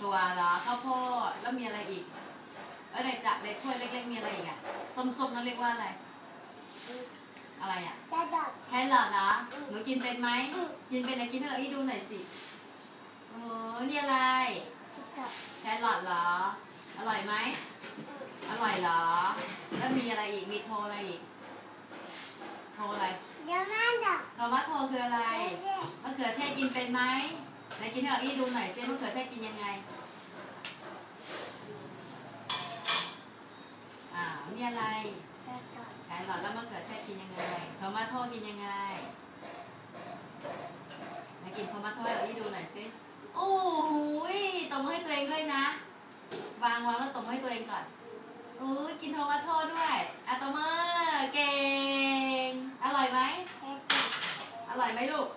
ถั่วเหรอข้าวโพดแล้วมีอะไรอีกเออในจักในถ้วยเล็ก ๆ มีอะไรอีกอะส้มๆนั่นเรียกว่าอะไร อะไรอะจะดดแครอทนะหนูกินเป็นไหมกินเป็นไหนกินให้เราอีดูหน่อยสิโอ้นี่อะไรดดแครอทเหรออร่อยไหมอร่อยเหรอ แล้วมีอะไรอีกมีโทรอะไรอีกโทรอะไรเดี๋ยวแม่ดดคำว่าโทรคืออะไรเด็กมะเขือเทศกินเป็นไหม ไหนกินให้เราอีดูหน่อยสิมะเขือเทศกินยังไง อ่านี่อะไรๆจะดดแครอทแล้วมะเขือเทศกินยังไงโทมาโทกินยังไงไหนกินโทมาโทให้เราอีดูหน่อยสิโอ้โหยตบมือให้ตัวเองด้วยนะ วางวางแล้วตบมือให้ตัวเองก่อนโอ้ยกินโทมาโทด้วยอะตบมือเก่ง อร่อยไหมจะดดอร่อยไหมลูก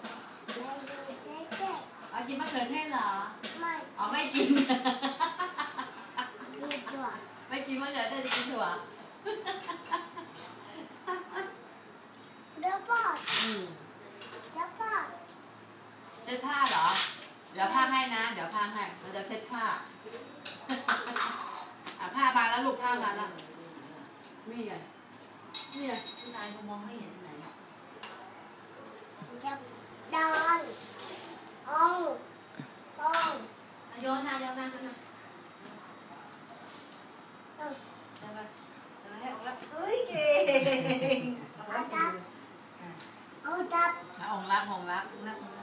จะดดจะดด เอากินมะเขือเทศเหรอ ไม่อ๋อไม่กินดูดดไม่กินมะเขือเทศจะกินถั่วเดี๋ยวปอดอืมเดี๋ยวปอดเช็ดผ้าเหรอ เดี๋ยวผ้าให้นะ เดี๋ยวผ้าให้เราจะเช็ดผ้าอะผ้ามาแล้วลูกผ้ามาแล้วนี่ไงนี่ไงนายเขามองไม่เห็นไหน ขเออเดี๋ยวมาเดี๋ยวให้ออกแล้วเฮ้ยเก่งเอาไว้เอาจับเาองรักองรักนะองรั